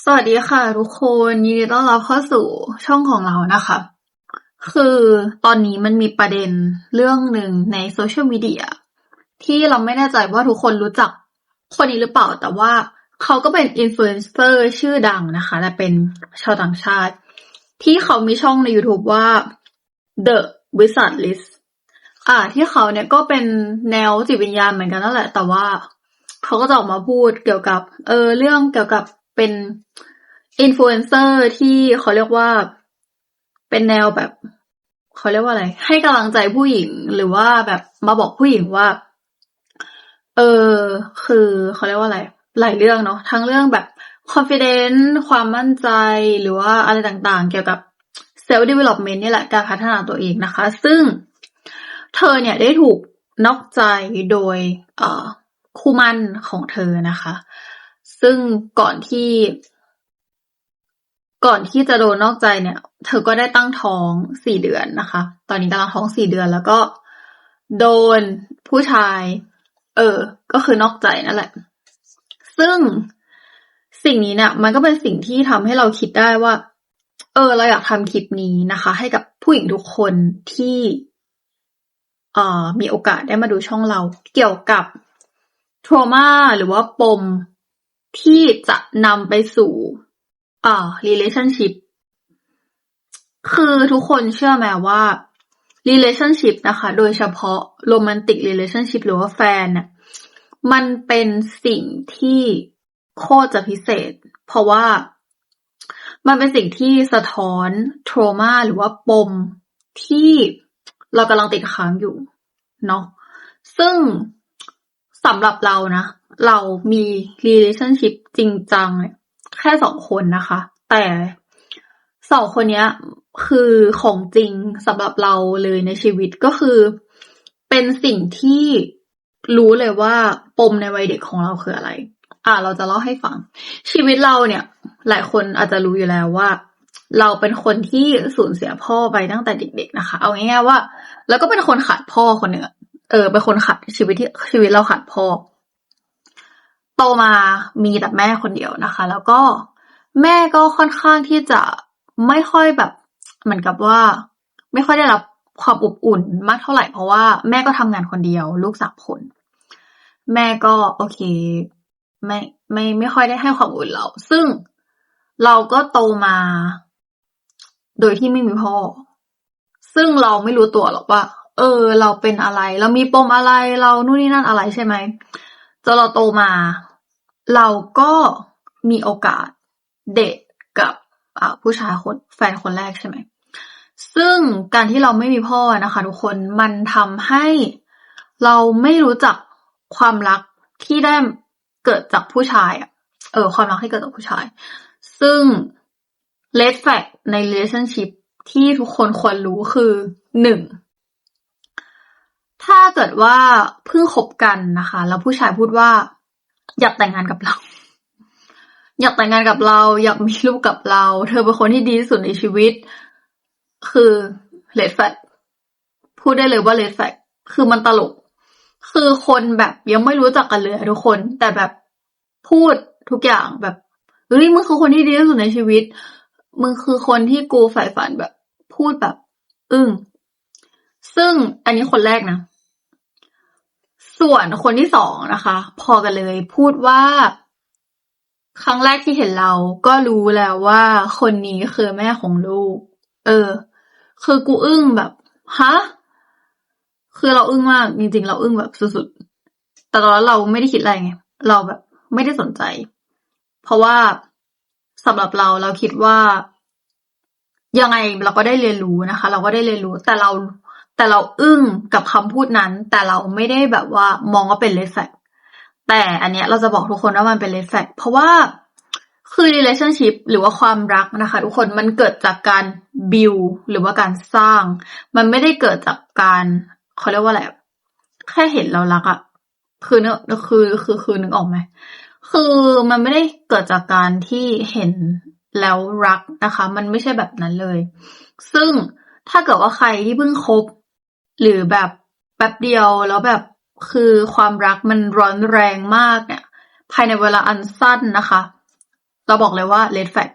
สวัสดีค่ะทุกคน ยินดีต้อนรับเข้าสู่ช่องของเรานะคะ คือตอนนี้มันมีประเด็นเรื่องหนึ่งในโซเชียลมีเดียที่เราไม่แน่ใจว่าทุกคนรู้จักคนนี้หรือเปล่า แต่ว่าเขาก็เป็นอินฟลูเอนเซอร์ชื่อดังนะคะแต่เป็นชาวต่างชาติ ที่เขามีช่องใน YouTube ว่า The Wizard List อ่า ที่เขาเนี่ยก็เป็นแนวจิตวิญญาณเหมือนกันนั่นแหละ แต่ว่าเขาก็จะออกมาพูดเกี่ยวกับ เออเรื่องเกี่ยวกับ เป็นอินฟลูเอนเซอร์ที่เขาเรียกว่าเป็นแนวแบบเขาเรียกว่าอะไร ให้กำลังใจผู้หญิงหรือว่าแบบมาบอกผู้หญิงว่า เออ คือเขาเรียกว่าอะไร หลายเรื่องเนาะทั้งเรื่องแบบ confidence ความมั่นใจหรือว่าอะไรต่างๆ เกี่ยวกับ self development นี่แหละการพัฒนาตัวเองนะคะ ซึ่งเธอเนี่ยได้ถูกนอกใจโดย เอ่อคู่มั่นของเธอนะคะ ซึ่งก่อนที่ ก่อนที่จะโดนนอกใจเนี่ย เธอก็ได้ตั้งท้องสี่เดือนนะคะ ตอนนี้กำลังท้องสี่เดือนแล้วก็โดนผู้ชาย เออ ก็คือนอกใจนั่นแหละ ซึ่งสิ่งนี้เนี่ย มันก็เป็นสิ่งที่ทำให้เราคิดได้ว่า เออ เราอยากทำคลิปนี้นะคะ ให้กับผู้หญิงทุกคนที่เอ่อมีโอกาสได้มาดูช่องเราเกี่ยวกับ trauma หรือว่าปม ที่จะนำไปสู่อ่า relationship คือทุกคนเชื่อไหมว่า relationship นะคะ โดยเฉพาะ romantic relationship หรือว่าแฟนน่ะมันเป็นสิ่งที่โคตรจะพิเศษ เพราะว่ามันเป็นสิ่งที่สะท้อน trauma หรือว่าปมที่เรากำลังติดค้างอยู่เนาะซึ่งสำหรับเรานะ เรามี relationship จริงจังแค่สองคนนะคะ แต่สองคนเนี้ย คือของจริงสำหรับเราเลยในชีวิตก็คือ เป็นสิ่งที่รู้เลยว่าปมในวัยเด็กของเราคืออะไร อ่า เราจะเล่าให้ฟัง ชีวิตเราเนี่ย หลายคนอาจจะรู้อยู่แล้วว่า เราเป็นคนที่สูญเสียพ่อไปตั้งแต่เด็ก ๆ นะคะ เอาง่ายๆว่า แล้วก็เป็นคนขาดพ่อคนหนึ่งเออเป็นคนขาดชีวิตที่ชีวิตเราขาดพ่อ โตมามีแต่แม่คนเดียวนะคะ แล้วก็แม่ก็ค่อนข้างที่จะไม่ค่อยแบบ เหมือนกับว่า ไม่ค่อยได้รับความอบอุ่นมากเท่าไหร่เพราะว่าแม่ก็ทำงานคนเดียว ลูกสามคน แม่ก็โอเค ไม่ไม่ไม่ค่อยได้ให้ความอบอุ่นเรา ซึ่งเราก็โตมา โดยที่ไม่มีพ่อ ซึ่งเราไม่รู้ตัวหรอกว่า เออ เราเป็นอะไร เรามีปมอะไรเรานู่นนี่นั่นอะไรใช่ไหม จนเราโตมา เราก็มีโอกาสเดทกับผู้ชายคนแฟนคนแรกใช่ไหม ซึ่งการที่เราไม่มีพ่อนะคะ ทุกคนมันทำให้เราไม่รู้จักความรักที่ได้เกิดจากผู้ชายอะเออ ความรักที่เกิดจากผู้ชาย ซึ่ง red flag ใน relationship ที่ทุกคนควรรู้คือหนึ่ง ถ้าเกิดว่าเพิ่งคบกันนะคะ แล้วผู้ชายพูดว่า อยากแต่งงานกับเรา อยากแต่งงานกับเรา อยากมีลูกกับเรา เธอเป็นคนที่ดีที่สุดในชีวิต คือ red flag พูดได้เลยว่า red flag คือมันตลก คือคนแบบยังไม่รู้จักกันเลยทุกคน แต่แบบพูดทุกอย่างแบบเฮ้ยมึงคือคนที่ดีที่สุดในชีวิตมึงคือคนที่กูใฝ่ฝันแบบ พูดแบบ อึ้งซึ่งอันนี้คนแรกนะ ส่วนคนที่สองนะคะ พอกันเลยพูดว่า ครั้งแรกที่เห็นเราก็รู้แล้วว่าคนนี้คือแม่ของลูก เออ คือกูอึ้งแบบฮะคือเราอึ้งมากจริงๆเราอึ้งแบบสุดๆแต่ตอนนั้นเราไม่ได้คิดอะไรไงเราแบบ ไม่ได้สนใจ เพราะว่าสำหรับเราเราคิดว่า ยังไงเราก็ได้เรียนรู้นะคะ เราก็ได้เรียนรู้ แต่เรา แต่เราอึ้งกับคำพูดนั้น แต่เราไม่ได้แบบว่ามองว่าเป็นเลสแฟกแต่อันเนี้ยเราจะบอกทุกคนว่ามันเป็นเลสแฟกเพราะว่าคือ relationship หรือว่าความรักนะคะ ทุกคนมันเกิดจากการบิวหรือว่าการสร้าง มันไม่ได้เกิดจากการเขาเรียกว่าอะไรแค่เห็นเรารักอะคือเนอะคือคือคือนึกออกไหมคือมันไม่ได้เกิดจากการที่เห็นแล้วรักนะคะ มันไม่ใช่แบบนั้นเลย ซึ่งถ้าเกิดว่าใครที่เพิ่งคบ หรือแบบแป๊บเดียว แล้วแบบคือความรักมันร้อนแรงมากเนี่ย ภายในเวลาอันสั้นนะคะ เราบอกเลยว่า red flag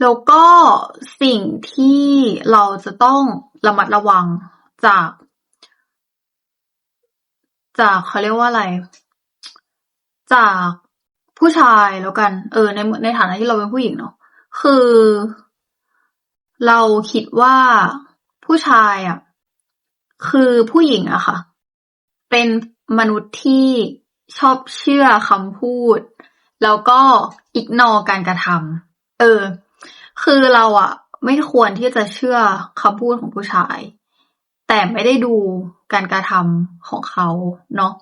แล้วก็สิ่งที่เราจะต้องระมัดระวังจาก จากเขาเรียกว่าอะไร จากผู้ชายแล้วกัน เออ ในในฐานะที่เราเป็นผู้หญิงเนาะคือ เราคิดว่า ผู้ชายอะ คือผู้หญิงอะค่ะ เป็นมนุษย์ที่ชอบเชื่อคำพูด แล้วก็อิกนอการกระทำเออ คือเราอะไม่ควรที่จะเชื่อคำพูดของผู้ชาย แต่ไม่ได้ดูการกระทำของเขาเนาะ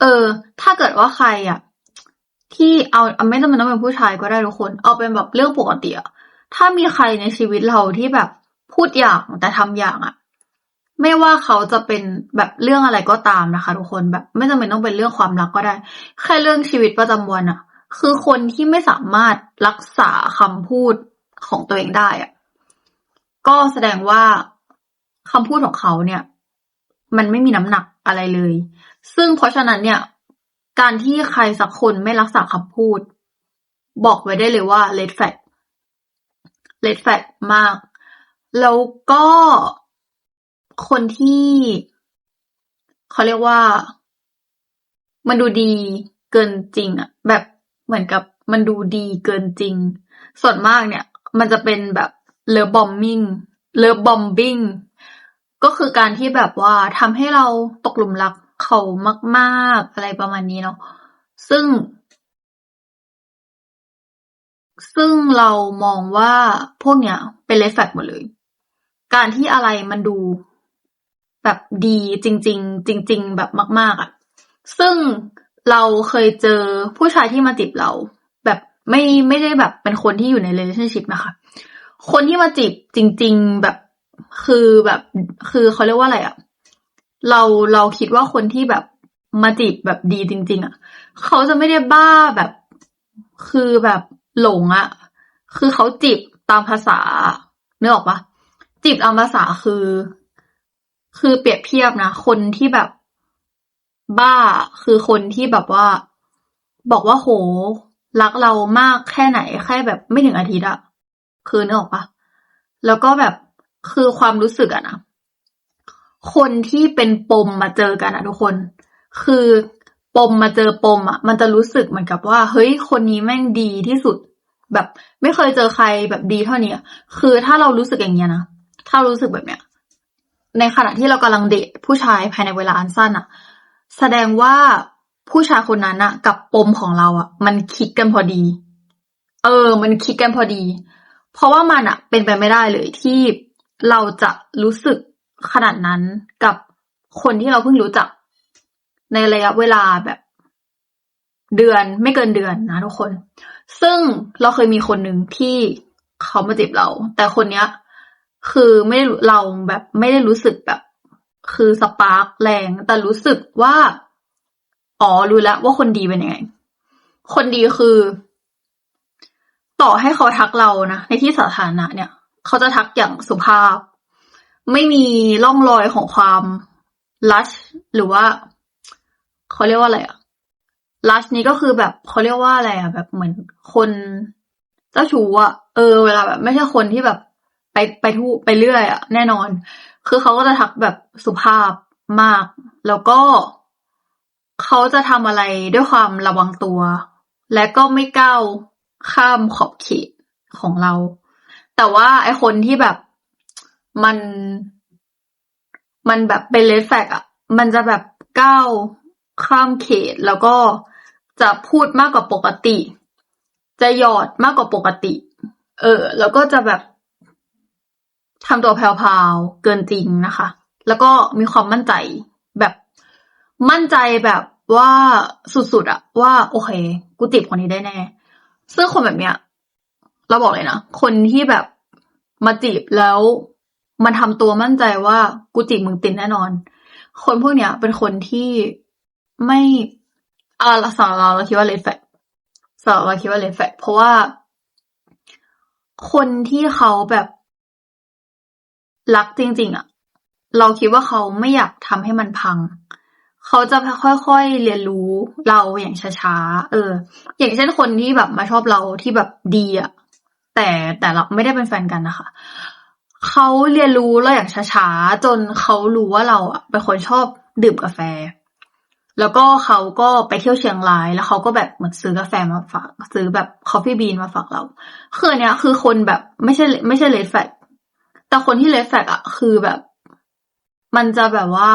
เออ ถ้าเกิดว่าใครอะที่เอาเอาไม่จำเป็นต้องเป็นผู้ชายก็ได้ทุกคน เอาเป็นแบบเรื่องปกติอะถ้ามีใครในชีวิตเราที่แบบ พูดอย่างแต่ทำอย่างอะไม่ว่าเขาจะเป็นแบบเรื่องอะไรก็ตามนะคะทุกคนแบบไม่จำเป็นต้องเป็นเรื่องความรักก็ได้ แค่เรื่องชีวิตประจำวันอะคือคนที่ไม่สามารถรักษาคำพูดของตัวเองได้อะก็แสดงว่าคำพูดของเขาเนี่ย มันไม่มีน้ำหนักอะไรเลย ซึ่งเพราะฉะนั้นเนี่ย การที่ใครสักคนไม่รักษาคำพูด บอกไว้ได้เลยว่า red flag red flag มาก แล้วก็คนที่ เขาเรียกว่า มันดูดีเกินจริงอะแบบเหมือนกับมันดูดีเกินจริง ส่วนมากเนี่ย มันจะเป็นแบบเลิฟบอมบิงเลิฟบอมบิงก็คือการที่แบบว่าทำให้เราตกหลุมรักเขามากๆ อะไรประมาณนี้เนาะซึ่ง ซึ่งเรามองว่าพวกเนี้ยเป็นเลฟแฟกหมดเลย การที่อะไรมันดูแบบดีจริง ๆ จริง ๆ แบบมาก ๆอะ่ะซึ่งเราเคยเจอผู้ชายที่มาจีบเรา แบบไม่ไม่ได้แบบเป็นคนที่อยู่ใน relationship นะคะ คนที่มาจีบจริง ๆ แบบคือแบบคือเขาเรียกว่าอะไรอะ่ะเราเราคิดว่าคนที่แบบมาจีบแบบดีจริง ๆอะ่ะเขาจะไม่ได้บ้าแบบ คือแบบหลงอะ่ะคือเขาจีบตามภาษาเนื้อออกปะ จีบตามาษาคือ คือเปรียบเทียบนะ คนที่แบบบ้าคือคนที่แบบว่า บอกว่าโห รักเรามากแค่ไหน แค่แบบไม่ถึงอาทิตย์อะคือนึกออกปะแล้วก็แบบคือความรู้สึกอะนะคนที่เป็นปมมาเจอกันอะทุกคน คือปมมาเจอปมอะมันจะรู้สึกเหมือนกับว่า เฮ้ย คนนี้แม่งดีที่สุด แบบไม่เคยเจอใครแบบดีเท่านี้คือถ้าเรารู้สึกอย่างเงี้ยนะ ถ้ารู้สึกแบบเนี้ย ในขณะที่เรากำลังเดทผู้ชายภายในเวลาอันสั้นอะแสดงว่าผู้ชายคนนั้นอะกับปมของเราอะมันคิดกันพอดี เออ มันคิดกันพอดี เพราะว่ามันอะเป็นไปไม่ได้เลยที่เราจะรู้สึกขนาดนั้นกับคนที่เราเพิ่งรู้จัก ในระยะเวลาแบบ เดือนไม่เกินเดือนนะทุกคน ซึ่งเราเคยมีคนหนึ่งที่เขามาจีบเรา แต่คนเนี้ย คือไม่ได้เราแบบไม่ได้รู้สึกแบบ คือสปาร์กแรง แต่รู้สึกว่า อ๋อรู้แล้วว่าคนดีเป็นยังไง คนดีคือ ต่อให้เขาทักเรานะในที่สาธารณะเนี่ย เขาจะทักอย่างสุภาพ ไม่มีร่องรอยของความลัชหรือว่าเขาเรียกว่าอะไรอะลัชนี้ก็คือแบบเขาเรียกว่าอะไรอะแบบเหมือนคนเจ้าชู้อะเออเวลาแบบ ไม่ใช่คนที่แบบ ไปไปทุไปเรื่อยอะแน่นอน คือเขาก็จะทักแบบสุภาพมาก แล้วก็เขาจะทำอะไรด้วยความระวังตัว และก็ไม่ก้าวข้ามขอบเขตของเรา แต่ว่าไอคนที่แบบมัน มันแบบเป็นเลสแฟกอะมันจะแบบก้าวข้ามเขต แล้วก็จะพูดมากกว่าปกติ จะหยอดมากกว่าปกติ เออ แล้วก็จะแบบ ทำตัวแพรวๆ เกินจริงนะคะ แล้วก็มีความมั่นใจแบบมั่นใจแบบว่าสุดๆอะว่าโอเค กูจีบคนนี้ได้แน่ ซึ่งคนแบบเนี้ยเราบอกเลยนะ คนที่แบบมาจีบแล้ว มันทำตัวมั่นใจว่ากูจีบมึงติดแน่นอน คนพวกเนี้ย เป็นคนที่ไม่อ่าสำหรับเราเราคิดว่าเลดแฟกสำหรับเราคิดว่าเลดแฟกเพราะว่า คนที่เขาแบบ รักจริง ๆอะเราคิดว่าเขาไม่อยากทำให้มันพัง เขาจะค่อยๆเรียนรู้เราอย่างช้าๆ เออ อย่างเช่นคนที่แบบมาชอบเราที่แบบดีอะแต่แต่เราไม่ได้เป็นแฟนกันนะคะ เขาเรียนรู้เราอย่างช้าๆ จนเขารู้ว่าเราอะเป็นคนชอบดื่มกาแฟ แล้วก็เขาก็ไปเที่ยวเชียงราย แล้วเขาก็แบบเหมือนซื้อกาแฟมาฝาก ซื้อแบบคอฟฟี่บีนมาฝากเรา คืออนเนี้ยคือคนแบบไม่ใช่ไม่ใช่เลดแฟก แต่คนที่เลดแฟกอะคือแบบ มันจะแบบว่า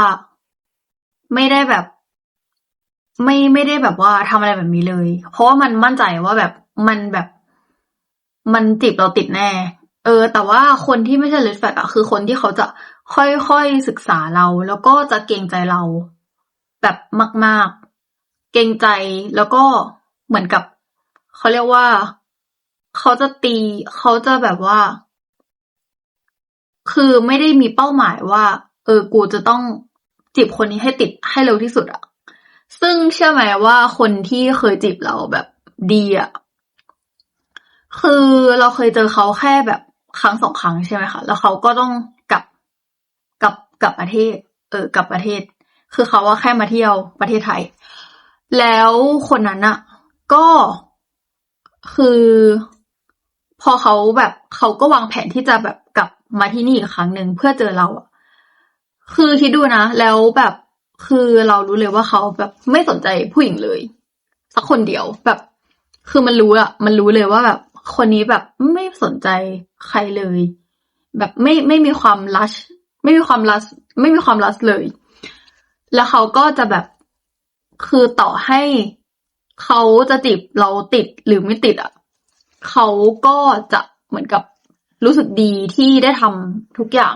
ไม่ได้แบบ ไม่ไม่ได้แบบว่าทำอะไรแบบนี้เลย เพราะว่ามันมั่นใจว่าแบบมันแบบมันจีบเราติดแน่ เออ แต่ว่าคนที่ไม่ใช่เลดแฟกอะคือคนที่เขาจะค่อยๆศึกษาเรา แล้วก็จะเกรงใจเรา แบบมาก ๆ เกรงใจแล้วก็เหมือนกับเขาเรียกว่า เขาจะตี เขาจะแบบว่า คือไม่ได้มีเป้าหมายว่า เออ กูจะต้องจีบคนนี้ให้ติดให้เร็วที่สุดอะซึ่งเชื่อไหมว่าคนที่เคยจีบเราแบบดีอะคือเราเคยเจอเขาแค่แบบครั้งสองครั้งใช่ไหมคะ แล้วเขาก็ต้องกลับกลับกลับประเทศ เออกลับประเทศ คือเขาว่าแค่มาเที่ยวประเทศไทย แล้วคนนั้นอะก็คือ พอเขาแบบเขาก็วางแผนที่จะแบบกลับ มาที่นี่อีกครั้งหนึ่งเพื่อเจอเราอะคือคิดดูนะ แล้วแบบคือเรารู้เลยว่าเขาแบบไม่สนใจผู้หญิงเลย สักคนเดียวแบบ คือมันรู้อะมันรู้เลยว่าแบบ คนนี้แบบไม่สนใจใครเลย แบบไม่ไม่มีความรัชไม่มีความรัชไม่มีความรัชเลย แล้วเขาก็จะแบบคือต่อให้เขาจะจีบเราติดหรือไม่ติดอะเขาก็จะเหมือนกับ รู้สึกดีที่ได้ทำทุกอย่าง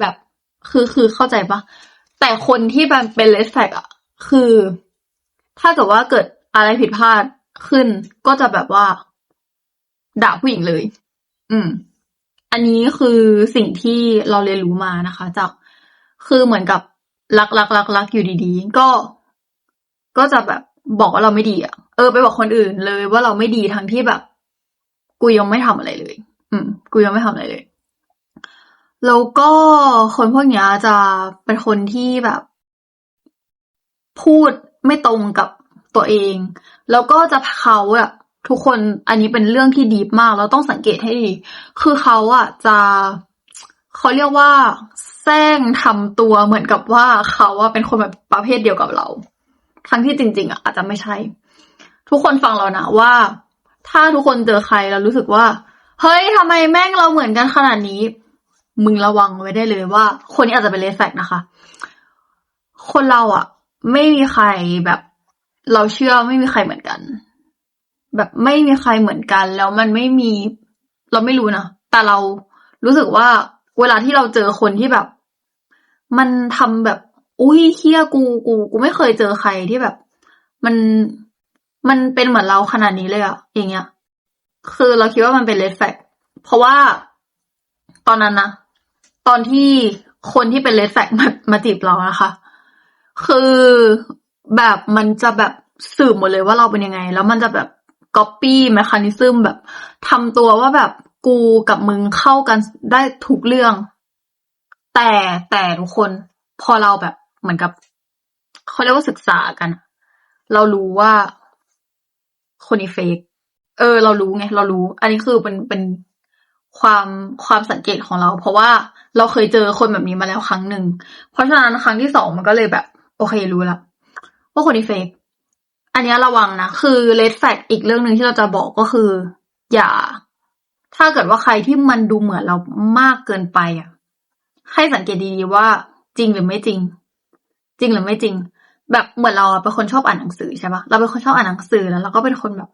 แบบคือคือเข้าใจปะแต่คนที่แบบเป็นเลสแฟกอะคือ ถ้าเกิดว่าเกิดอะไรผิดพลาดขึ้น ก็จะแบบว่า ด่าผู้หญิงเลย อืม อันนี้คือสิ่งที่เราเรียนรู้มานะคะ จากคือเหมือนกับรักรักรักรักอยู่ดีๆ ก็ก็จะแบบบอกว่าเราไม่ดีอะเออ ไปบอกคนอื่นเลยว่าเราไม่ดีทั้งที่แบบ กูยังไม่ทำอะไรเลย กูยังไม่ทำอะไรเลย แล้วก็คนพวกเนี้ยจะเป็นคนที่แบบ พูดไม่ตรงกับตัวเอง แล้วก็จะเขาอะทุกคนอันนี้เป็นเรื่องที่ดีมากแล้วต้องสังเกตให้ดี คือเขาอะจะเขาเรียกว่าแซงทำตัวเหมือนกับว่าเขาอะเป็นคนแบบประเภทเดียวกับเรา ทั้งที่จริง ๆอะอาจจะไม่ใช่ ทุกคนฟังเรานะว่า ถ้าทุกคนเจอใครแล้วรู้สึกว่า เฮ้ยทำไมแม่งเราเหมือนกันขนาดนี้ มึงระวังไว้ได้เลยว่า คนนี้อาจจะเป็นเลสแฟกนะคะ คนเราอะไม่มีใครแบบ เราเชื่อไม่มีใครเหมือนกัน แบบไม่มีใครเหมือนกัน แล้วมันไม่มี เราไม่รู้นะแต่เรารู้สึกว่า เวลาที่เราเจอคนที่แบบ มันทำแบบ อุ้ยเฮียกูกู กูไม่เคยเจอใครที่แบบ มันมันเป็นเหมือนเราขนาดนี้เลยอะอย่างเงี้ย คือเราคิดว่ามันเป็นเลดแฟกเพราะว่าตอนนั้นนะตอนที่คนที่เป็นเลดแฟกมามาจีบเรานะคะ คือแบบมันจะแบบสืบหมดเลยว่าเราเป็นยังไง แล้วมันจะแบบก๊อปปี้แมคานิซึมแบบทำตัวว่าแบบกูกับมึงเข้ากันได้ทุกเรื่อง แต่แต่ทุกคนพอเราแบบเหมือนกับเขาเรียกว่าศึกษากัน เรารู้ว่าคนนี้เฟก เออ เรารู้ไง เรารู้ อันนี้คือเป็นเป็นความความสังเกตของเรา เพราะว่าเราเคยเจอคนแบบนี้มาแล้วครั้งหนึ่ง เพราะฉะนั้นครั้งที่สองมันก็เลยแบบ โอเครู้ล้วว่าคนนี้เฟกอันนี้ระวังนะ คือเลดแฟกอีกเรื่องหนึ่งที่เราจะบอกก็คือ อย่า ถ้าเกิดว่าใครที่มันดูเหมือนเรามากเกินไปอะ ให้สังเกตดีๆว่าจริงหรือไม่จริง จริงหรือไม่จริง แบบเหมือนเราเป็นคนชอบอ่านหนังสือใช่ปะเราเป็นคนชอบอ่านหนังสือแล้วเราก็เป็นคนแบบ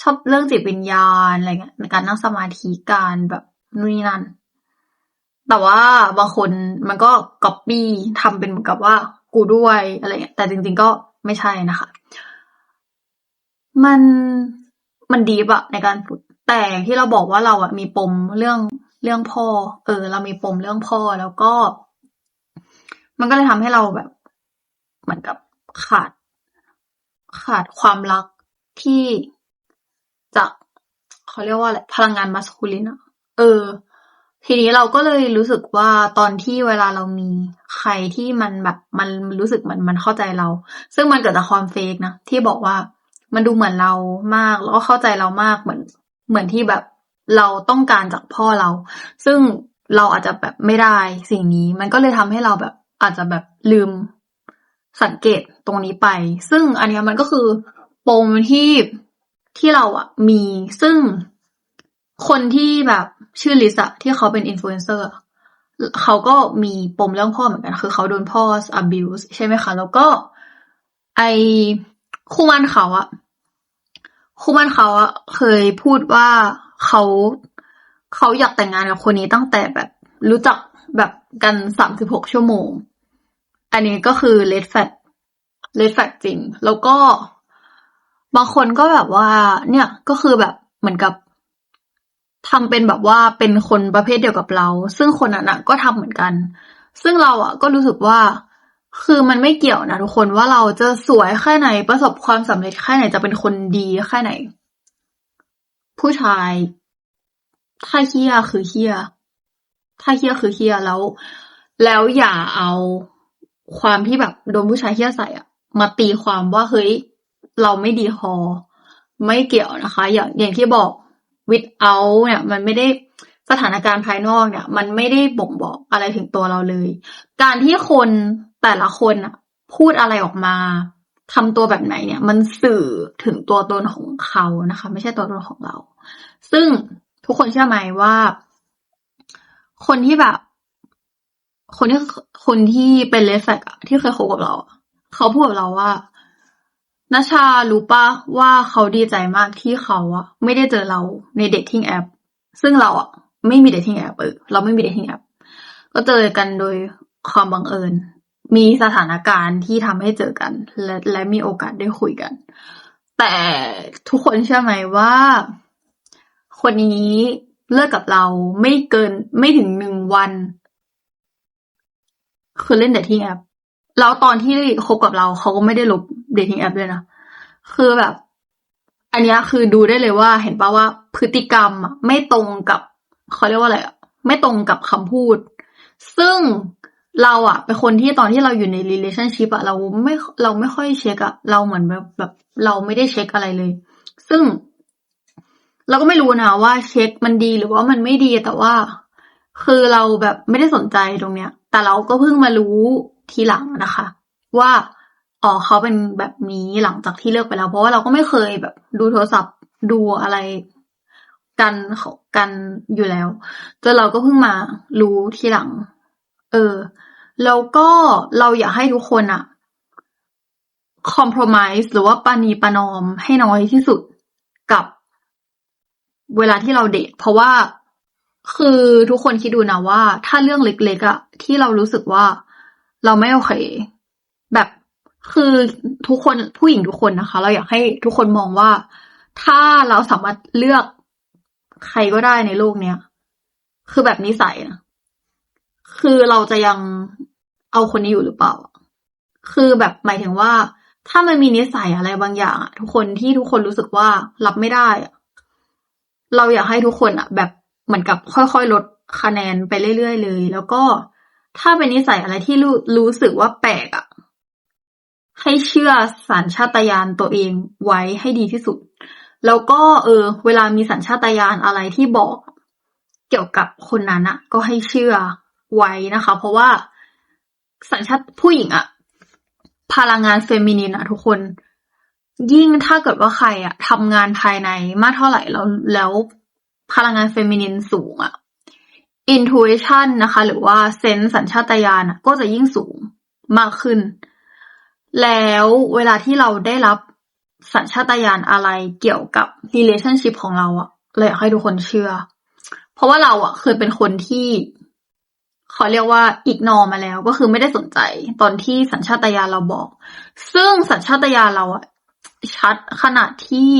ชอบเรื่องจิตวิญญาณ อะไรเงี้ยในการนั่งสมาธิ การแบบนู่นนี่นั่น แต่ว่าบางคนมันก็ก๊อปปี้ทำเป็นเหมือนกับว่า กูด้วยอะไรเงี้ย แต่จริง ๆ ก็ไม่ใช่นะคะ มันมันดีปะในการฝึกแต่ที่เราบอกว่าเราอะมีปมเรื่องเรื่องพ่อ เออ เรามีปมเรื่องพ่อแล้วก็ มันก็เลยทำให้เราแบบ เหมือนกับขาด ขาดความรักที่ จาก เขาเรียกว่าอะไร พลังงานมัสคูลินอะ เออ ทีนี้เราก็เลยรู้สึกว่า ตอนที่เวลาเรามีใครที่มันแบบ มันรู้สึกมันมันเข้าใจเรา ซึ่งมันเกิดจากความเฟกนะ ที่บอกว่ามันดูเหมือนเรามาก แล้วก็เข้าใจเรามาก เหมือน เหมือนที่แบบเราต้องการจากพ่อเรา ซึ่งเราอาจจะแบบไม่ได้สิ่งนี้ มันก็เลยทำให้เราแบบ อาจจะแบบลืมสังเกตตรงนี้ไป ซึ่งอันนี้มันก็คือปมที่ ที่เราอะมี ซึ่งคนที่แบบชื่อลิซอะ ที่เขาเป็นอินฟลูเอนเซอร์เขาก็มีปมเรื่องพ่อเหมือนกัน คือเขาโดนพ่อ abuse ใช่ไหมคะ แล้วก็ไอคู่มั่นเขาอะ คู่มั่นเขาอะเคยพูดว่าเขา เขาอยากแต่งงานกับคนนี้ตั้งแต่แบบรู้จักแบบกันสามสิบหกชั่วโมง อันนี้ก็คือเลดแฟกเลดแฟกจริง แล้วก็ บางคนก็แบบว่า เนี่ยก็คือแบบเหมือนกับทำเป็นแบบว่าเป็นคนประเภทเดียวกับเรา ซึ่งคนนั้นอะก็ทำเหมือนกัน ซึ่งเราอะ ก็รู้สึกว่า คือมันไม่เกี่ยวนะทุกคนว่าเราจะสวยแค่ไหนประสบความสำเร็จแค่ไหนจะเป็นคนดีแค่ไหน ผู้ชาย ถ้าเฮียคือเฮียถ้าเฮียคือเฮียแล้ว แล้วอย่าเอาความที่แบบโดนผู้ชายเฮียใส่อะมาตีความว่าเฮ้ย เราไม่ดีพอไม่เกี่ยวนะคะ อย่างอย่างที่บอก without เนี่ย มันไม่ได้สถานการณ์ภายนอกเนี่ย มันไม่ได้บ่งบอกอะไรถึงตัวเราเลย การที่คนแต่ละคนพูดอะไรออกมาทำตัวแบบไหนเนี่ย มันสื่อถึงตัวตนของเขานะคะ ไม่ใช่ตัวตนของเรา ซึ่งทุกคนเชื่อไหมว่า คนที่แบบ คนที่คนที่เป็นเลสแฟกที่เคยคบกับเรา เขาพูดกับเราว่า นาชารู้ปะว่าเขาดีใจมากที่เขาอะไม่ได้เจอเราในเดทติ้งแอป ซึ่งเราอะไม่มีเดทติ้งแอปเออเราไม่มีเดทติ้งแอป ก็เจอกันโดยความบังเอิญ มีสถานการณ์ที่ทำให้เจอกัน และและมีโอกาสได้คุยกัน แต่ทุกคนเชื่อไหมว่า คนนี้เลิกกับเราไม่เกินไม่ถึงหนึ่งวัน คือเล่นเดทติ้งแอปแล้วตอนที่คบกับเราเขาก็ไม่ได้ลบ เดทติ้งแอปเลยนะ คือแบบ อันนี้คือดูได้เลยว่า เห็นป่าว่าพฤติกรรมไม่ตรงกับเขาเรียกว่าอะไรไม่ตรงกับคำพูด ซึ่งเราอะเป็นคนที่ตอนที่เราอยู่ใน relationship อะเราไม่เราไม่ค่อยเช็คอะเราเหมือนแบบแบบ เราไม่ได้เช็คอะไรเลย ซึ่ง เราก็ไม่รู้นะว่าเช็คมันดีหรือว่ามันไม่ดีแต่ว่า คือเราแบบไม่ได้สนใจตรงเนี้ย แต่เราก็เพิ่งมารู้ทีหลังนะคะ ว่า อ๋อเขาเป็นแบบนี้หลังจากที่เลิกไปแล้ว เพราะว่าเราก็ไม่เคยแบบดูโทรศัพท์ดูอะไรกันกันอยู่แล้วจนเราก็เพิ่งมารู้ทีหลัง เออ แล้วก็เราอยากให้ทุกคนอะคอมเพลมไพร์หรือว่าปานีปานอมให้น้อยที่สุดกับเวลาที่เราเดทเพราะว่าคือทุกคนคิดดูนะว่า ถ้าเรื่องเล็กๆอะที่เรารู้สึกว่าเราไม่โอเค แบบ คือทุกคนผู้หญิงทุกคนนะคะ เราอยากให้ทุกคนมองว่า ถ้าเราสามารถเลือกใครก็ได้ในโลกเนี้ยคือแบบนิสัยนะคือเราจะยังเอาคนนี้อยู่หรือเปล่า คือแบบหมายถึงว่า ถ้ามันมีนิสัยอะไรบางอย่างอะทุกคนที่ทุกคนรู้สึกว่ารับไม่ได้อะเราอยากให้ทุกคนอะแบบเหมือนกับค่อยๆลดคะแนนไปเรื่อยๆเลย แล้วก็ถ้าเป็นนิสัยอะไรที่รู้รู้สึกว่าแปลกอะ ให้เชื่อสัญชาตญาณตัวเองไว้ให้ดีที่สุด แล้วก็ เออ เวลามีสัญชาตญาณอะไรที่บอก เกี่ยวกับคนนั้นอะก็ให้เชื่อไว้นะคะ เพราะว่าสัญชาติผู้หญิงอะพลังงานเฟมินินอะทุกคน ยิ่งถ้าเกิดว่าใครอะทำงานภายในมากเท่าไหร่แล้วแล้วพลังงานเฟมินินสูงอะ intuition นะคะ หรือว่าเซนส์สัญชาตญาณก็จะยิ่งสูงมากขึ้น แล้วเวลาที่เราได้รับสัญชาตญาณอะไรเกี่ยวกับ relationship ของเราอะเลยอยากให้ทุกคนเชื่อ เพราะว่าเราอะเคยเป็นคนที่เขาเรียกว่าอีกนอมาแล้วก็คือไม่ได้สนใจ ตอนที่สัญชาตญาณเราบอก ซึ่งสัญชาตญาณเราอะชัดขนาดที่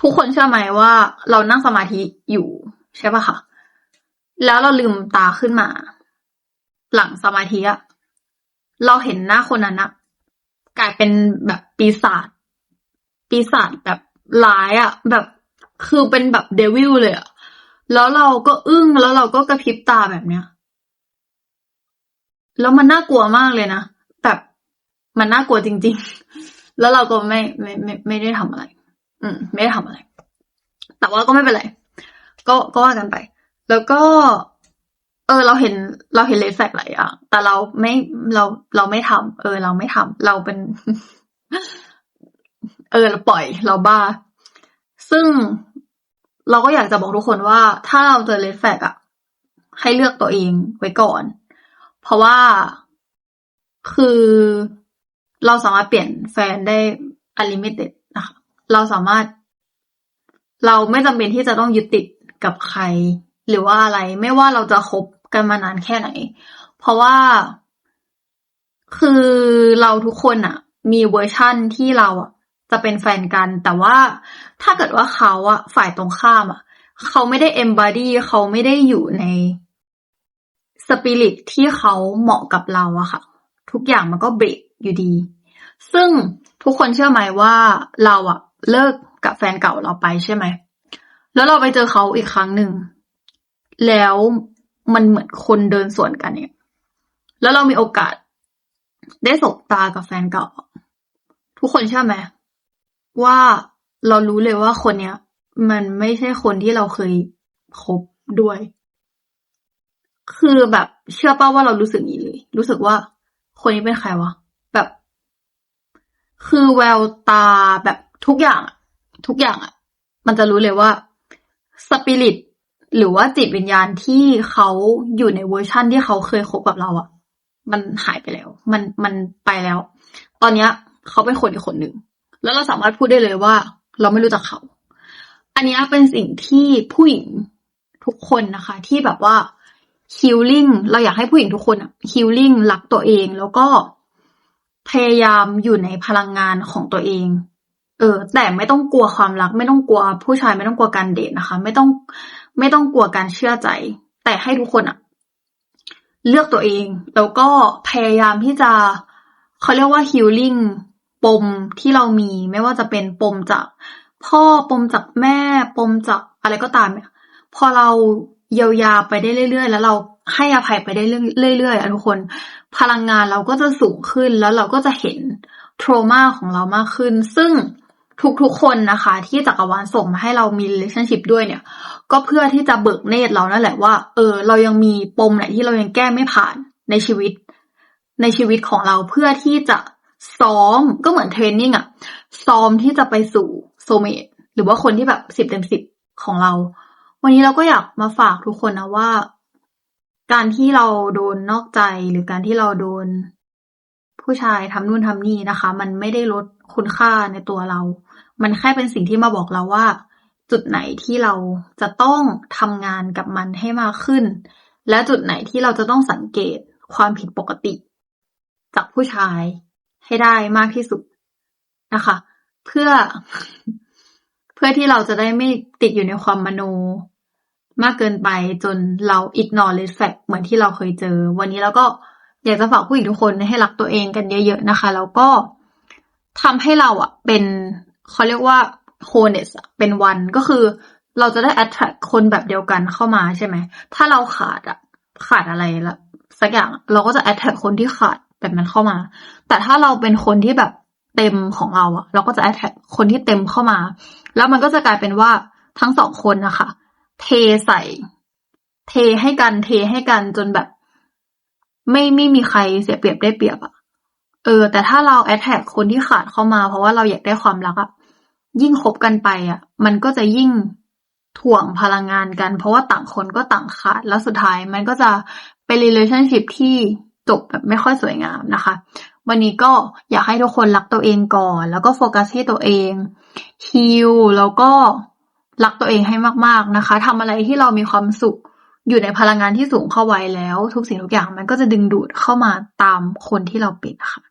ทุกคนเชื่อไหมว่า เรานั่งสมาธิอยู่ ใช่ปะคะแล้วเราลืมตาขึ้นมา หลังสมาธิอะ เราเห็นหน้าคนนั้นอะกลายเป็นแบบปีศาจปีศาจแบบร้ายอะแบบคือเป็นแบบเดวิลเลยอะแล้วเราก็อึ้งแล้วเราก็กระพริบตาแบบเนี้ย แล้วมันน่ากลัวมากเลยนะแบบมันน่ากลัวจริง ๆ แล้วเราก็ไม่ไม่ไม่ไม่ได้ทำอะไร อืม ไม่ได้ทำอะไร แต่ว่าก็ไม่เป็นไร ก็ก็ว่ากันไป แล้วก็ เออ เราเห็นเราเห็นเลสแฟกหลายอย่าง แต่เราไม่เราเราไม่ทำเออ เราไม่ทำเราเป็น เออเราปล่อยเราบ้า ซึ่งเราก็อยากจะบอกทุกคนว่า ถ้าเราเจอเลสแฟกอะให้เลือกตัวเองไว้ก่อน เพราะว่าคือเราสามารถเปลี่ยนแฟนได้ unlimited นะคะเราสามารถ เราไม่จำเป็นที่จะต้องยึดติดกับใคร หรือว่าอะไร ไม่ว่าเราจะคบ กันมานานแค่ไหน เพราะว่า คือเราทุกคนอะมีเวอร์ชั่นที่เราอะจะเป็นแฟนกัน แต่ว่าถ้าเกิดว่าเขาอะฝ่ายตรงข้ามอะเขาไม่ได้ embody เขาไม่ได้อยู่ในสปิริตที่เขาเหมาะกับเราอะค่ะ ทุกอย่างมันก็เบรกอยู่ดี ซึ่งทุกคนเชื่อไหมว่าเราอะเลิกกับแฟนเก่าเราไปใช่ไหม แล้วเราไปเจอเขาอีกครั้งหนึ่ง แล้ว มันเหมือนคนเดินสวนกันเนี่ย แล้วเรามีโอกาส ได้สบตากับแฟนเก่า ทุกคนเชื่อไหมว่าเรารู้เลยว่าคนเนี้ย มันไม่ใช่คนที่เราเคยคบด้วย คือแบบเชื่อป้าว่าเรารู้สึกนี้เลย รู้สึกว่า คนนี้เป็นใครวะ แบบ คือแววตาแบบทุกอย่าง ทุกอย่างอะมันจะรู้เลยว่าสปิริต หรือว่าจิตวิญญาณที่เขาอยู่ในเวอร์ชั่นที่เขาเคยคบกับเราอะมันหายไปแล้ว มันมันไปแล้ว ตอนเนี้ยเขาเป็นคนอีกคนหนึ่งแล้วเราสามารถพูดได้เลยว่า เราไม่รู้จักเขา อันนี้เป็นสิ่งที่ผู้หญิงทุกคนนะคะ ที่แบบว่าฮิลลิ่งเราอยากให้ผู้หญิงทุกคนอะฮิลลิ่งรักตัวเอง แล้วก็พยายามอยู่ในพลังงานของตัวเอง เออ แต่ไม่ต้องกลัวความรัก ไม่ต้องกลัวผู้ชายไม่ต้องกลัวการเดทนะคะ ไม่ต้อง ไม่ต้องกลัวการเชื่อใจ แต่ให้ทุกคนอะเลือกตัวเอง แล้วก็พยายามที่จะเขาเรียกว่าฮิลลิ่งปมที่เรามีไม่ว่าจะเป็นปมจากพ่อปมจากแม่ปมจากอะไรก็ตามเนี่ยพอเราเยียวยาไปได้เรื่อย ๆ แล้วเราให้อภัยไปได้เรื่อยๆอะทุกคน พลังงานเราก็จะสูงขึ้นแล้วเราก็จะเห็นโทรมาของเรามากขึ้น ซึ่งทุกๆคนนะคะ ที่จักรวาลส่งมาให้เรามี relationship ด้วยเนี่ย ก็เพื่อที่จะเบิกเนตรเรานั่นแหละว่า เออ เรายังมีปมไหนที่เรายังแก้ไม่ผ่านในชีวิต ในชีวิตของเราเพื่อที่จะซ้อมก็เหมือนเทรนนิ่งอะซ้อมที่จะไปสู่โซเมตหรือว่าคนที่แบบสิบเต็มสิบของเรา วันนี้เราก็อยากมาฝากทุกคนนะว่า การที่เราโดนนอกใจหรือการที่เราโดน ผู้ชายทำนู่นทำนี่นะคะ มันไม่ได้ลดคุณค่าในตัวเรา มันแค่เป็นสิ่งที่มาบอกเราว่า จุดไหนที่เราจะต้องทำงานกับมันให้มากขึ้น และจุดไหนที่เราจะต้องสังเกตความผิดปกติ จากผู้ชายให้ได้มากที่สุดนะคะ เพื่อ เพื่อที่เราจะได้ไม่ติดอยู่ในความมโน มากเกินไปจนเราอิกนอร์เลสแฟกเหมือนที่เราเคยเจอ วันนี้เราก็อยากจะฝากผู้หญิงทุกคนให้รักตัวเองกันเยอะ ๆนะคะ แล้วก็ทำให้เราอะเป็นเขาเรียกว่า โ o เนสเป็นวันก็คือเราจะได้ attract คนแบบเดียวกันเข้ามาใช่ไหม ถ้าเราขาดอะขาดอะไรละสักอย่างเราก็จะ attract คนที่ขาดแบบนั้นเข้ามา แต่ถ้าเราเป็นคนที่แบบเต็มของเราอะเราก็จะ attract คนที่เต็มเข้ามา แล้วมันก็จะกลายเป็นว่าทั้งสองคนนะคะเทใส่ เทให้กันเทให้กันจนแบบ ไม่ไม่มีใครเสียเปรียบได้เปรียบอะเออ แต่ถ้าเราแอดแทกคนที่ขาดเข้ามา เพราะว่าเราอยากได้ความรักอะ ยิ่งคบกันไปอะมันก็จะยิ่งถ่วงพลังงานกัน เพราะว่าต่างคนก็ต่างขาด แล้วสุดท้ายมันก็จะเป็น relationship ที่จบแบบไม่ค่อยสวยงามนะคะ วันนี้ก็อยากให้ทุกคนรักตัวเองก่อน แล้วก็โฟกัสที่ตัวเองฮิลแล้วก็รักตัวเองให้มาก ๆนะคะทำอะไรที่เรามีความสุขอยู่ในพลังงานที่สูงเข้าไว้แล้ว ทุกสิ่งทุกอย่างมันก็จะดึงดูดเข้ามาตามคนที่เราเป็นค่ะ